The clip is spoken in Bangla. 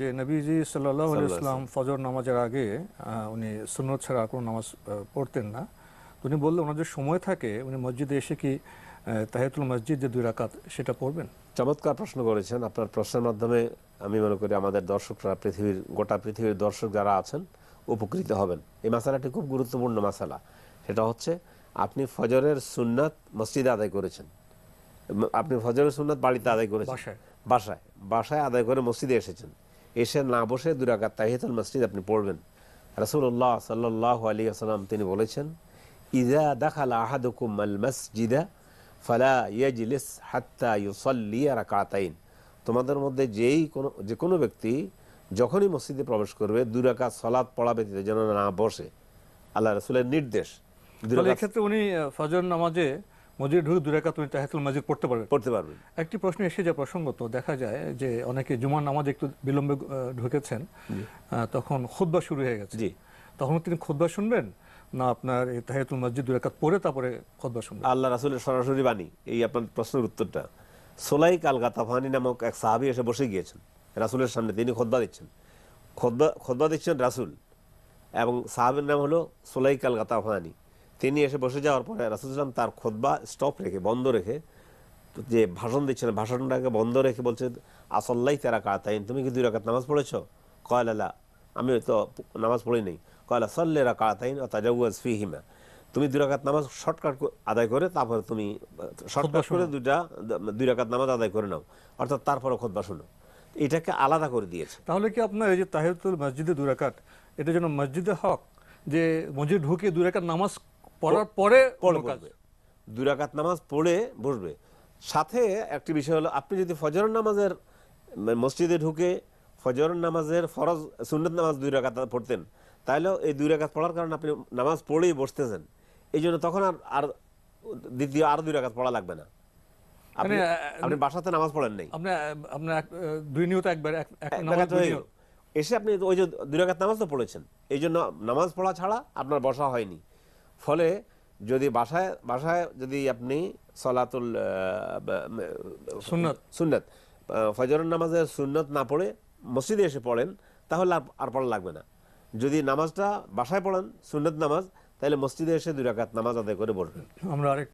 যে নবীজি সাল্লাহ ইসলাম ফজর নামাজের আগে উনি সুন্নত ছাড়া কোনো নামাজ পড়তেন না। তো উনি বললেন ওনার যে সময় থাকে উনি মসজিদে এসে কি তাহিয়াতুল মসজিদ যে দুই রাকাত সেটা পড়বেন? চমৎকার প্রশ্ন করেছেন। আপনার প্রশ্নের মাধ্যমে আমি মনে করি আমাদের দর্শকরা পৃথিবীর গোটা পৃথিবীর দর্শক যারা আছেন উপকৃত হবেন। এই মশালাটি খুব গুরুত্বপূর্ণ মশালা সেটা হচ্ছে আপনি ফজরের সুন্নাত মসজিদে আদায় করেছেন। আপনি ফজরের সুন্নাত বাড়িতে আদায় করেছেন। বাসায়। বাসায়। বাসায় আদায় করে মসজিদে এসেছেন। এসে না বসে দুরাকাত তাহিয়াতুল মসজিদ আপনি পড়বেন। রাসূলুল্লাহ সাল্লাল্লাহু আলাইহি ওয়াসাল্লাম তিনি বলেছেন ইজা দাখালা আহাদুকুম আল মসজিদা ফালা ইয়াজলিস হাত্তা ইউসাল্লি রাকাতাইন। তোমাদের মধ্যে যেই কোনো যে কোনো ব্যক্তি যখনই মসজিদে প্রবেশ করবে দুরাকাত সালাত পড়া ব্যতীত যেন না বসে। আল্লাহ রাসূলের নির্দেশ। এক্ষেত্রে উনি ফজর নামাজে মসজিদ ঢুকে দুই রাকাত উনি তাহিয়াতুল মসজিদ পড়তে পারবে পড়তে পারবে একটি প্রশ্ন এসে যা প্রসঙ্গত দেখা যায় যে অনেকে জুমার নামাজ একটু বিলম্বে ঢুকেছেন তখন খুতবা শুরু হয়ে গেছে। জি। তখন তিনি খুতবা শুনবেন না আপনার এই তাহিয়াতুল মসজিদ দুই রাকাত পড়ে তারপরে খুতবা শুনবেন? আল্লাহ রাসুলের সরাসরি বাণী এই আপনার প্রশ্নের উত্তরটা। সোলাই কাল গাতাফানি নামক এক সাহাবি এসে বসে গিয়েছেন। রাসুলের সামনে তিনি খোদবা দিচ্ছেন। খোদবা খোদবা দিচ্ছেন রাসূল এবং সাহাবের নাম হলো সোলাই কাল গাতাফানি তিনি এসে বসে যাওয়ার পরে রাসুল ইসলাম তার খোদবা স্টপ রেখে বন্ধ রেখে যে ভাষণ দিচ্ছিলেন ভাষণটাকে বন্ধ রেখে বলছে আসল্লাই তেরা কাতাইন তুমি কি দুই রাকাত নামাজ পড়েছ? কয়লা আমি তো নামাজ পড়ি নেই। কয়লা সল্লেরা কাতাইন ও তাজাউয়াজ ফিহিমা। তুমি দুই রাকাত নামাজ শর্টকাট আদায় করে তারপরে তুমি শর্টকাট করে দুইটা দুই রাকাত নামাজ আদায় করে নাও। অর্থাৎ তারপরে খোদবা শুনো। এটাকে আলাদা করে দিয়েছে। তাহলে কি আপনার এই যে তাহিয়াতুল মসজিদে দুই রাকাত এটা যেন মসজিদে হক যে মসজিদ ঢুকে দুই রাকাত নামাজ পড়ার পরে দুই রাকাত নামাজ পড়ে বসবে। সাথে একটি বিষয় হলো আপনি যদি নামাজের মসজিদে ঢুকে নামাজের ফরজ সুন্নত নামাজ দুই রাকাত পড়তেন তাহলেও এই দুই রাকাত পড়ার কারণে আপনি নামাজ পড়েই বসতেছেন। এই জন্য তখন আর আর দ্বিতীয় আর দুই রাকাত পড়া লাগবে না। আপনি মানে, আপনি বাসাতে নামাজ পড়েন নাই। আপনার আপনার দুই নিয়ত একবার এক নামাজ। এসে আপনি ওই যে দুই রাকাত নামাজ তো পড়েছেন। এই জন্য নামাজ পড়া ছাড়া আপনার বসা হয়নি। ফলে যদি বাসায় বাসায় যদি আপনি সলাতুল সুন্নত। সুন্নত। ফজরের নামাজের সুন্নত না পড়ে মসজিদে এসে পড়েন তাহলে আর- আর পড়া লাগবে না। যদি নামাজটা বাসায় পড়েন সুন্নত নামাজ তাহলে মসজিদে এসে দুই রাকাত নামাজ আদায় করে পড়বেন। আমরা আরেক